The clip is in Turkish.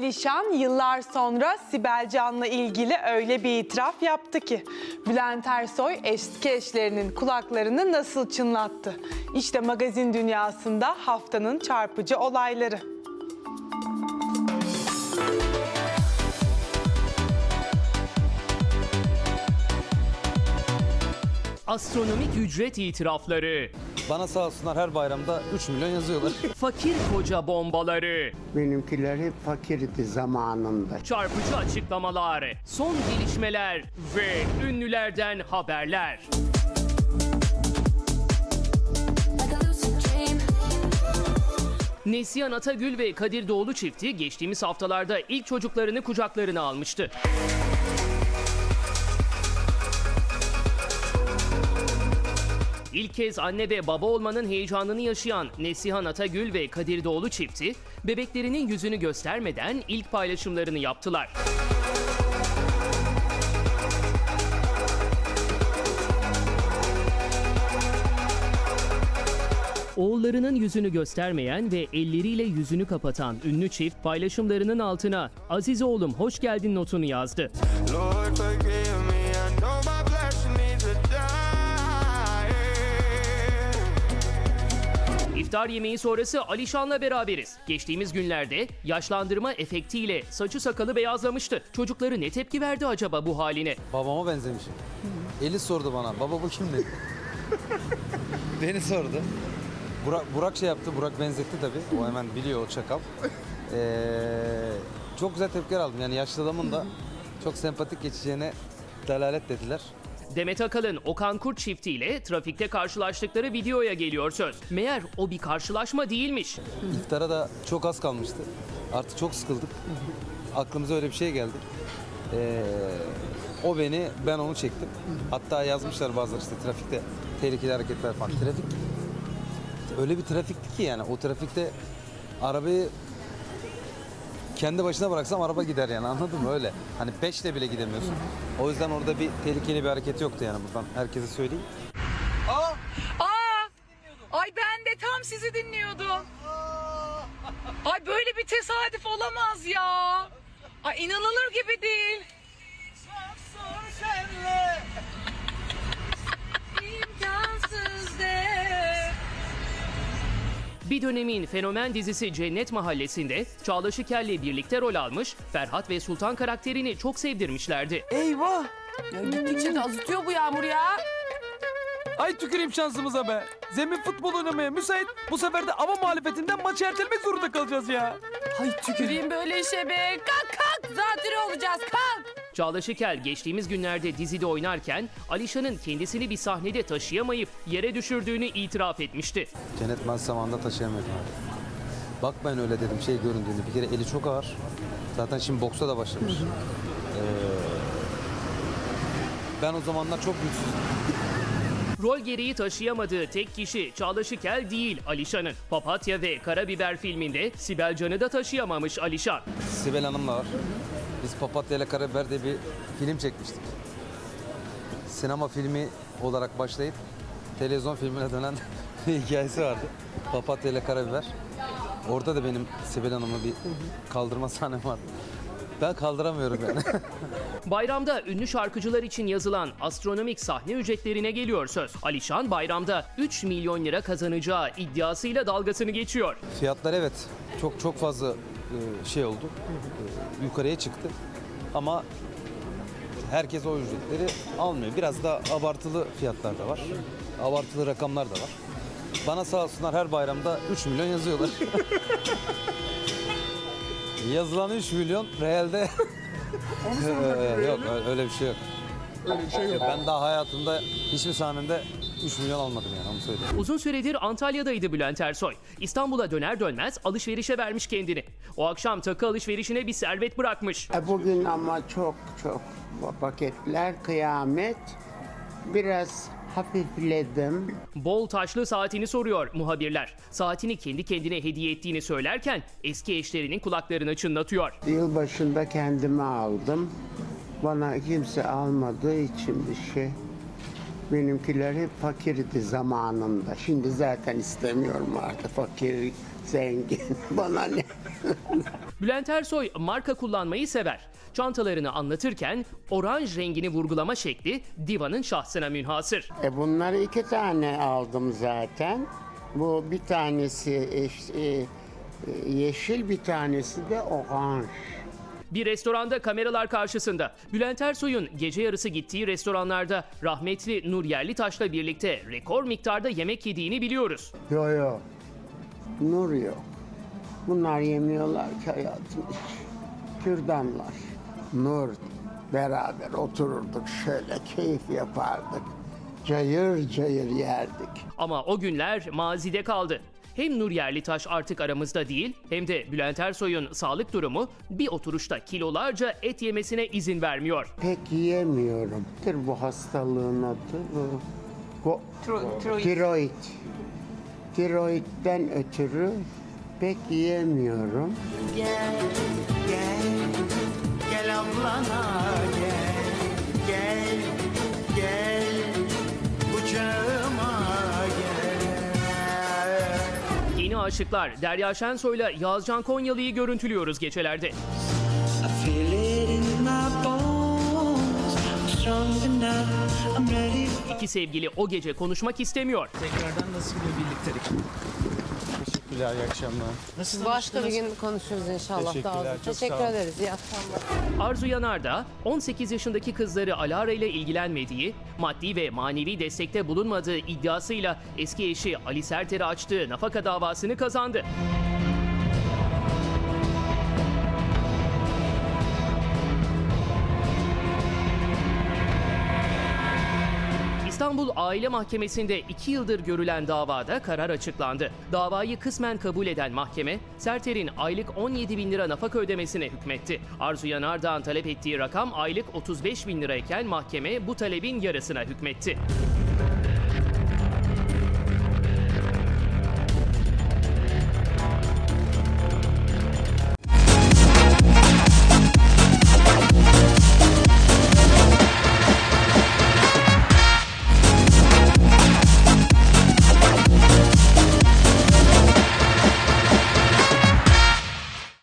Alişan yıllar sonra Sibel Can'la ilgili öyle bir itiraf yaptı ki Bülent Ersoy eski eşlerinin kulaklarını nasıl çınlattı? İşte magazin dünyasında haftanın çarpıcı olayları. Astronomik ücret itirafları, Bana sağ olsunlar her bayramda 3 milyon yazıyorlar. fakir koca bombaları, Benimkiler hep fakirdi zamanında. çarpıcı açıklamalar, son gelişmeler ve ünlülerden haberler. Neslihan Atagül ve Kadir Doğulu çifti geçtiğimiz haftalarda ilk çocuklarını kucaklarına almıştı. İlk kez anne ve baba olmanın heyecanını yaşayan Neslihan Atagül ve Kadir Doğulu çifti, bebeklerinin yüzünü göstermeden ilk paylaşımlarını yaptılar. Oğullarının yüzünü göstermeyen ve elleriyle yüzünü kapatan ünlü çift paylaşımlarının altına Aziz oğlum hoş geldin notunu yazdı. Lord, İftar yemeği sonrası Alişan'la beraberiz. Geçtiğimiz günlerde yaşlandırma efektiyle saçı sakalı beyazlamıştı. Çocukları ne tepki verdi acaba bu haline? Babama benzemişim. Eli sordu bana. Baba bu kim dedi. Beni sordu. Burak, Burak şey yaptı. Burak benzetti tabii. O hemen biliyor o çakal. Ee, çok güzel tepkiler aldım. Yani yaşlı adamın da çok sempatik geçeceğine delalet dediler. Demet Akalın Okan Kurt çiftiyle trafikte karşılaştıkları videoya geliyor söz. Meğer o bir karşılaşma değilmiş. İftara da çok az kalmıştı. Artık çok sıkıldık. Aklımıza öyle bir şey geldi. Ee, o beni, ben onu çektim. Hatta yazmışlar bazıları işte trafikte tehlikeli hareketler falan. Trafik öyle bir trafikti ki yani o trafikte arabayı kendi başına bıraksam araba gider yani anladın mı öyle. Hani beşle bile gidemiyorsun. O yüzden orada bir tehlikeli bir hareket yoktu yani buradan herkese söyleyeyim. Aa! Ay ben de tam sizi dinliyordum. Ay böyle bir tesadüf olamaz ya. Ay inanılır gibi değil. Bir dönemin fenomen dizisi Cennet Mahallesi'nde Çağla Şiker'le birlikte rol almış, Ferhat ve Sultan karakterini çok sevdirmişlerdi. Eyvah! Ya gittikçe de azıtıyor bu yağmur ya. Ay tüküreyim şansımıza be. Zemin futbol oynamaya müsait. Bu sefer de ama muhalefetinden maçı ertelemek zorunda kalacağız ya. Ay tüküreyim böyle işe be. Kalk kalk zatürre olacağız kalk. Çağla Şikel geçtiğimiz günlerde dizide oynarken Alişan'ın kendisini bir sahnede taşıyamayıp yere düşürdüğünü itiraf etmişti. Cennet ben zamanında taşıyamıyordum abi. Bakmayın öyle dedim şey göründüğünü. Bir kere eli çok ağır. Zaten şimdi boksa da başlamış. Ee, ben o zamanlar çok güçsüzdüm. Rol gereği taşıyamadığı tek kişi Çağla Şikel değil Alişan'ın. Papatya ve Karabiber filminde Sibel Can'ı da taşıyamamış Alişan. Sibel Hanım'la var. Biz Papatya ile Karabiber diye bir film çekmiştik. Sinema filmi olarak başlayıp televizyon filmine dönen bir hikayesi vardı. Papatya ile Karabiber. Orada da benim Sibel Hanım'ı bir kaldırma sahnem vardı. Ben kaldıramıyorum yani. Bayramda ünlü şarkıcılar için yazılan astronomik sahne ücretlerine geliyor söz. Alişan bayramda 3 milyon lira kazanacağı iddiasıyla dalgasını geçiyor. Fiyatlar evet çok çok fazla e, şey oldu. E, Yukarıya çıktı. Ama herkes o ücretleri almıyor. Biraz da abartılı fiyatlar da var. Abartılı rakamlar da var. Bana sağ olsunlar her bayramda 3 milyon yazıyorlar. Yazılan 3 milyon realde Ee, yok öyle bir şey yok. Öyle bir şey yok. Ben daha hayatımda hiçbir sahnemde 3 milyon almadım yani onu söyleyeyim. Uzun süredir Antalya'daydı Bülent Ersoy. İstanbul'a döner dönmez alışverişe vermiş kendini. O akşam takı alışverişine bir servet bırakmış. E bugün ama çok çok paketler kıyamet. Biraz hafifledim. Bol taşlı saatini soruyor muhabirler. Saatini kendi kendine hediye ettiğini söylerken eski eşlerinin kulaklarını çınlatıyor. Yılbaşında kendime aldım. Bana kimse almadığı için bir şey. Benimkiler hep fakirdi zamanında. Şimdi zaten istemiyorum artık fakir, zengin. Bana ne? Bülent Ersoy marka kullanmayı sever. Çantalarını anlatırken oranj rengini vurgulama şekli divanın şahsına münhasır. E bunları iki tane aldım zaten. Bu bir tanesi eş- e, e, yeşil bir tanesi de oranj. Bir restoranda kameralar karşısında Bülent Ersoy'un gece yarısı gittiği restoranlarda rahmetli Nur Yerlitaş'la birlikte rekor miktarda yemek yediğini biliyoruz. Yo yo. Nur yok. Bunlar yemiyorlar ki hayatım hiç. Kürdanlar. Nur beraber otururduk şöyle keyif yapardık. Cayır cayır yerdik. Ama o günler mazide kaldı. Hem Nur Yerlitaş artık aramızda değil hem de Bülent Ersoy'un sağlık durumu bir oturuşta kilolarca et yemesine izin vermiyor. Pek yiyemiyorum. Nedir bu hastalığın adı? Bu, bu tiroid. Tiroidden ötürü pek yiyemiyorum. Gel ablana gel Gel gel Kucağıma gel Yeni aşıklar Derya Şensoy'la Yazcan Konyalı'yı görüntülüyoruz ready İki sevgili o gece konuşmak istemiyor. Tekrardan nasıl bir birliktelik? Teşekkürler, iyi akşamlar. Nasıl Başka bir gün konuşuruz inşallah. Teşekkürler, daha sağ Teşekkür olun. ederiz. İyi akşamlar. Arzu Yanardağ, 18 yaşındaki kızları Alara ile ilgilenmediği, maddi ve manevi destekte bulunmadığı iddiasıyla eski eşi Ali Serter'e açtığı nafaka davasını kazandı. İstanbul Aile Mahkemesi'nde 2 yıldır görülen davada karar açıklandı. Davayı kısmen kabul eden mahkeme, Serter'in aylık 17 bin lira nafaka ödemesine hükmetti. Arzu Yanardağ'ın talep ettiği rakam aylık 35 bin lirayken mahkeme bu talebin yarısına hükmetti.